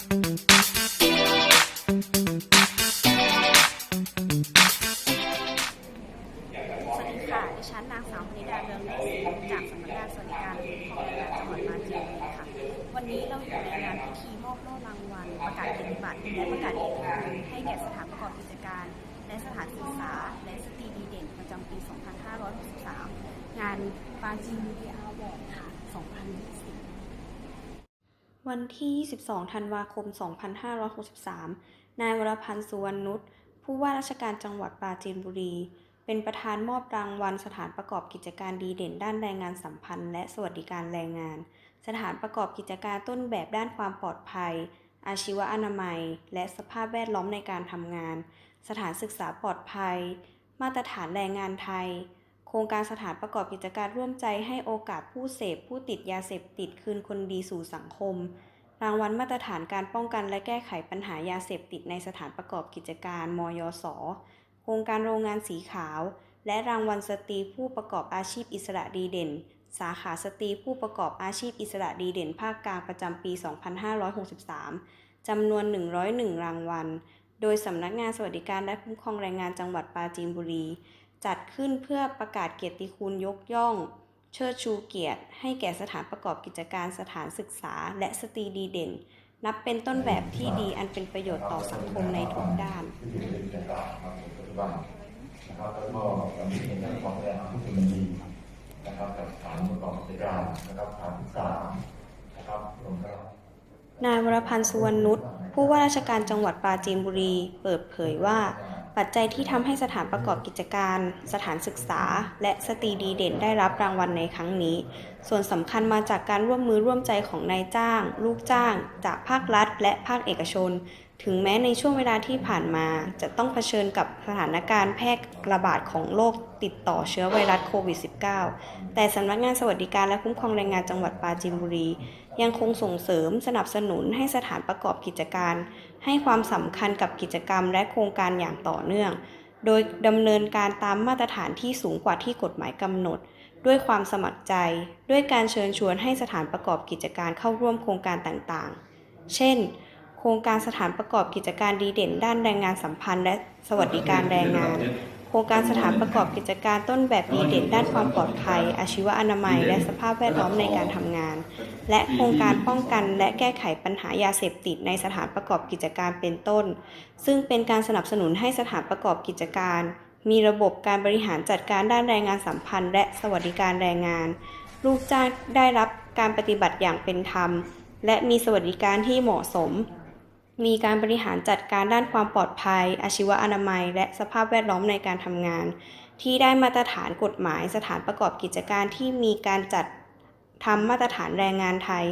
สวัสดีค่ะ ดิฉันนางสาวพนิดาเรืองเลิศศรีจากสำนักงานสวัสดิการของานจังหวัดปราจีนบุรีค่ะ วันนี้เราอยู่ในงานพิธีมอบโล่รางวัล ประกาศเกียรติบัตรและประกาศเกียรติคุณให้แก่สถานประกอบกิจการ และสถานศึกษา และสตรีดีเด่นประจำปี 2563 งานปาจีนบุรีอาวอร์ดค่ะ 2020 วันที่ 22 ธันวาคม 2563 นายวรพันธ์สุวรรณนุช ผู้ว่าราชการจังหวัดปราจีนบุรี เป็นประธานมอบรางวัลสถานประกอบกิจการดีเด่นด้านแรงงานสัมพันธ์ และสวัสดิการแรงงาน สถานประกอบกิจการต้นแบบด้านความปลอดภัย อาชีวอนามัย และสภาพแวดล้อมในการทำงาน สถานศึกษาปลอดภัย มาตรฐานแรงงานไทย โครงการสถานประกอบกิจการร่วมใจให้โอกาสผู้เสพผู้ติดยาเสพติดคืนคนดีสู่สังคม รางวัลมาตรฐานการป้องกันและแก้ไขปัญหายาเสพติดในสถานประกอบกิจการมยศโครงการโรงงานสีขาว และรางวัลสตรีผู้ประกอบอาชีพอิสระดีเด่น สาขาสตรีผู้ประกอบอาชีพอิสระดีเด่น ภาคกลางประจำปี 2563 จำนวน 101 รางวัล โดยสำนักงานสวัสดิการและคุ้มครองแรงงานจังหวัดปราจีนบุรี จัดขึ้นเพื่อประกาศเกียรติคุณยกย่อง เชิดชูเกียรติ ให้แก่สถานประกอบกิจการสถานศึกษา และสตรีดีเด่น นับเป็นต้นแบบที่ดีอันเป็นประโยชน์ต่อสังคมในทุกด้านนารมาถึงปัจจุบันนะครับแล้วก็เรามีเรื่องของแรงผู้ชุมนุมดีนะครับกับสถานประกอบกิจการนะครับสถานศึกษานะครับรวมทั้งนายวรพันธ์สุวรรณนุชผู้ว่าราชการจังหวัดปราจีนบุรี เปิดเผยว่า ปัจจัยที่ทำให้สถานประกอบกิจการ สถานศึกษา และสตรีดีเด่นได้รับรางวัลในครั้งนี้ ส่วนสำคัญมาจากการร่วมมือร่วมใจของนายจ้าง ลูกจ้าง จากภาครัฐ และภาคเอกชน ถึงแม้ในช่วงเวลาที่ผ่านมา จะต้องเผชิญกับสถานการณ์แพร่ระบาดของโรคติดต่อเชื้อไวรัสโควิด -19 แต่สำนักงานสวัสดิการและคุ้มครองแรงงานจังหวัดปราจีนบุรี ยังคงส่งเสริมสนับสนุนให้สถานประกอบกิจการ ให้ความสำคัญกับกิจกรรมและโครงการอย่างต่อเนื่อง โดยดำเนินการตามมาตรฐานที่สูงกว่าที่กฎหมายกำหนด ด้วยความสมัครใจ ด้วยการเชิญชวนให้สถานประกอบกิจการเข้าร่วมโครงการต่างๆ เช่น โครงการสถานประกอบกิจการดีเด่นด้านแรงงานสัมพันธ์และสวัสดิการแรงงาน โครงการสถานประกอบกิจการต้นแบบดีเด่นด้านความปลอดภัย อาชีวอนามัย และสภาพแวดล้อมในการทำงาน และโครงการป้องกันและแก้ไขปัญหายาเสพติดในสถานประกอบกิจการเป็นต้น ซึ่งเป็นการสนับสนุนให้สถานประกอบกิจการ มีระบบการบริหารจัดการด้านแรงงานสัมพันธ์ และสวัสดิการแรงงาน ลูกจ้างได้รับการปฏิบัติอย่างเป็นธรรม และมีสวัสดิการที่เหมาะสม มีการบริหารจัดการด้านความปลอดภัย อาชีวอนามัย และสภาพแวดล้อมในการทำงาน ที่ได้มาตรฐานกฎหมายสถานประกอบกิจการที่มีการจัดทำมาตรฐานแรงงานไทย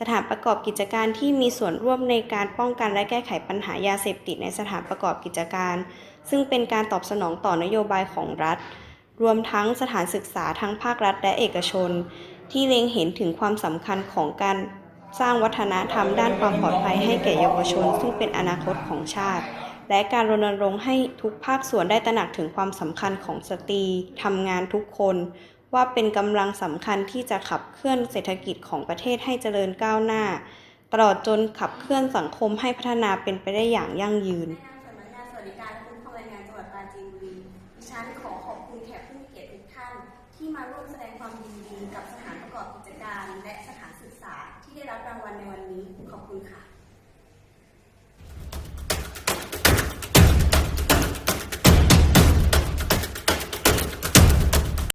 สถานประกอบกิจการที่มีส่วนร่วมในการป้องกันและแก้ไขปัญหายาเสพติดในสถานประกอบกิจการ ซึ่งเป็นการตอบสนองต่อนโยบายของรัฐ รวมทั้งสถานศึกษาทั้งภาครัฐและเอกชน ที่เล็งเห็นถึงความสำคัญของการ สร้างวัฒนธรรมด้านความปลอดภัยให้แก่เยาวชน ซึ่งเป็นอนาคตของชาติ และการรณรงค์ให้ทุกภาคส่วนได้ตระหนักถึงความสำคัญของสตรีทำงานทุกคน ว่าเป็นกำลังสำคัญที่จะขับเคลื่อนเศรษฐกิจของประเทศให้เจริญก้าวหน้า ตลอดจนขับเคลื่อนสังคมให้พัฒนาเป็นไปได้อย่างยั่งยืนนนามสำนักงสวัสดิการและคุ้มครองงานจังหวัดปราจีนบุรีฉันขอขอบคุณแขกผู้เกียรติทุกท่านที่มาร่วมแสดงความยินดีกับสถานประกอบกิจการและสถานศึกษา ที่ได้รับรางวัลในวันนี้ขอบคุณค่ะ